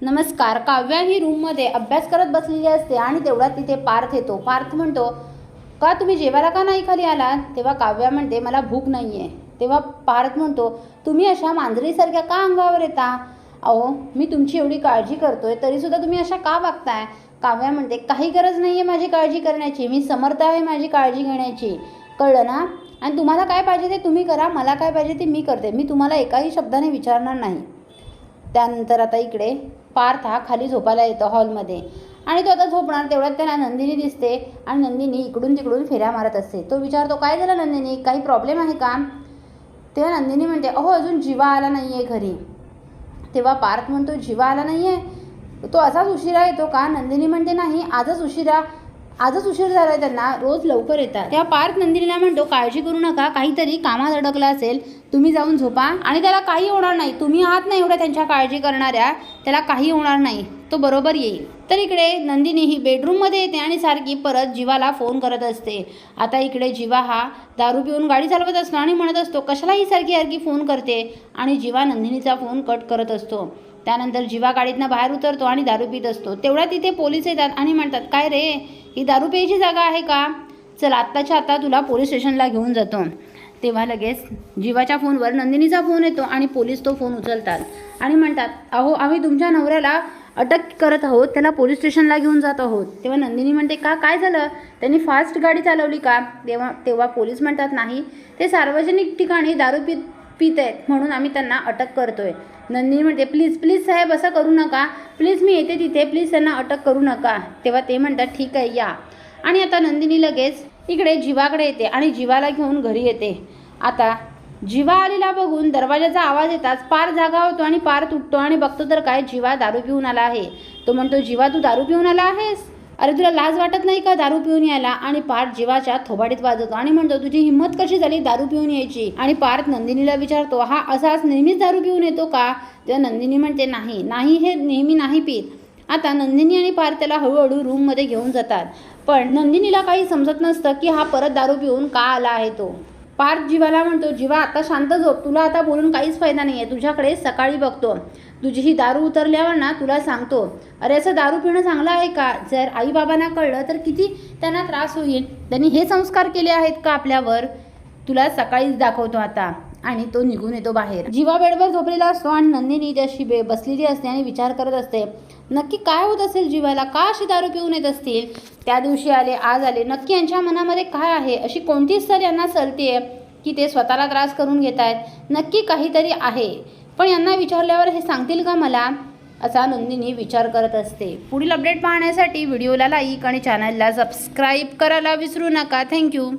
नमस्कार काव्या ही रूममध्ये अभ्यास करत बसलेली असते आणि तेवढ्यात तिथे पार्थ येतो. पार्थ म्हणतो का तुम्ही जेवायला का नाही खाली आलात? तेव्हा काव्या म्हणते मला भूक नाही आहे तेव्हा पार्थ म्हणतो तुम्ही अशा मांजरीसारख्या का अंगावर येता? अहो मी तुमची एवढी काळजी करतोय तरीसुद्धा तुम्ही अशा का वागताय? काव्या म्हणते काही गरज नाही आहे माझी काळजी करण्याची मी समर्थ आहे माझी काळजी घेण्याची. कळलं ना? आणि तुम्हाला काय पाहिजे ते तुम्ही करा मला काय पाहिजे ते मी करते मी तुम्हाला एकाही शब्दाने विचारणार नाही. त्यानंतर आता इकडे पार्थ हा खाली झोपायला येतो हॉलमध्ये. आणि तो आता झोपणार तेवढ्यात त्याला नंदिनी दिसते आणि नंदिनी इकडून तिकडून फेऱ्या मारत असते. तो विचारतो काय झालं नंदिनी? काही प्रॉब्लेम आहे का? तेव्हा नंदिनी म्हणते अहो अजून जीवा आला नाही आहे घरी. तेव्हा पार्थ म्हणतो जीवा आला नाही आहे तो असाच उशिरा येतो का? नंदिनी म्हणते नाही आजच उशिरा. आजच उशीर झाला आहे त्यांना रोज लवकर येतात. त्या पार्थ नंदिनीला म्हणतो काळजी करू नका काहीतरी कामात अडकला असेल तुम्ही जाऊन झोपा. आणि त्याला काही होणार नाही. तुम्ही आहात ना एवढ्या त्यांच्या काळजी करणाऱ्या त्याला काही होणार नाही. तो बरोबर येईल. तर इकडे नंदिनी ही बेडरूममध्ये येते आणि सारखी परत जीवाला फोन करत असते. आता इकडे जीवा हा दारू पिऊन गाडी चालवत असतो आणि म्हणत असतो कशाला ही सारखी सारखी फोन करते? आणि जीवा नंदिनीचा फोन कट करत असतो. त्यानंतर जीवा गाडीतनं बाहेर उतरतो आणि दारू पित असतो. तेवढ्या तिथे पोलीस येतात आणि म्हणतात काय रे? ही दारू प्यायची जागा आहे का? चल आत्ताच्या आता तुला पोलीस स्टेशनला घेऊन जातो. तेव्हा लगेच जीवाच्या फोनवर नंदिनीचा फोन येतो आणि पोलीस तो फोन उचलतात आणि म्हणतात अहो आम्ही तुमच्या नवऱ्याला अटक करत आहोत. त्याला पोलीस स्टेशनला घेऊन जात आहोत. तेव्हा नंदिनी म्हणते का? काय झालं? त्यांनी फास्ट गाडी चालवली का? तेव्हा तेव्हा पोलीस म्हणतात नाही. ते सार्वजनिक ठिकाणी दारू पित पित आहेत म्हणून आम्ही त्यांना अटक करतोय. नंदिनी म्हणते प्लीज प्लीज साहेब असं करू नका. प्लीज मी येते तिथे. प्लीज त्यांना अटक करू नका. तेव्हा ते म्हणतात ठीक आहे या. आणि आता नंदिनी लगेच इकडे जीवाकडे येते आणि जीवाला घेऊन घरी येते. आता जीवा आलेला बघून दरवाजाचा आवाज येताच पार जागा होतो आणि पार तुटतो आणि बघतो तर काय जीवा दारू पिऊन आला आहे. तो म्हणतो जीवा तू दारू पिऊन आला आहेस? अरे तुला लाज वाटत नाही का दारू पिऊन यायला? आणि पार्थ जीवाच्या थोबाडीत वाजवतो. आणि म्हणतो तुझी हिंमत कशी झाली दारू पिऊन यायची? आणि पार्थ नंदिनीला विचारतो हा असाच नेहमीच दारू पिऊन येतो का? तेव्हा नंदिनी म्हणते नाही नाही हे नेहमी नाही पित. आता नंदिनी आणि पार्थ त्याला हळूहळू रूममध्ये घेऊन जातात. पण नंदिनीला काही समजत नसतं की हा परत दारू पिऊन का आला आहे तो. पार्थ जीवाला म्हणतो जीवा आता शांत झोप. तुला आता बोलून काहीच फायदा नाही आहे तुझ्याकडे सकाळी बघतो. तुझी ही दारू उतरल्यावर ना तुला सांगतो. अरे असं दारू पिणं चांगलं आहे का? जर आईबाबांना कळलं तर किती त्यांना त्रास होईल? त्यांनी हे संस्कार केले आहेत का आपल्यावर? तुला सकाळीच दाखवतो आता. आणि तो निघून येतो बाहेर. जीवा बेडवर झोपलेला असतो आणि नंदिनी त्याशी बे बसलेली असते आणि विचार करत असते नक्की काय होत असेल जीवाला? का अशी दारू पिऊन येत असतील? त्या दिवशी आले आज आले नक्की यांच्या मनामध्ये काय आहे? अशी कोणती सर यांना सरते की ते स्वतःला त्रास करून घेत आहेत नक्की काहीतरी आहे. पण यांना विचारल्यावर हे सांगतील का मला? असा नंदिनी विचार करत असते. पुढील अपडेट पाहण्यासाठी व्हिडिओला लाईक आणि चॅनलला सबस्क्राईब करायला विसरू नका. थँक्यू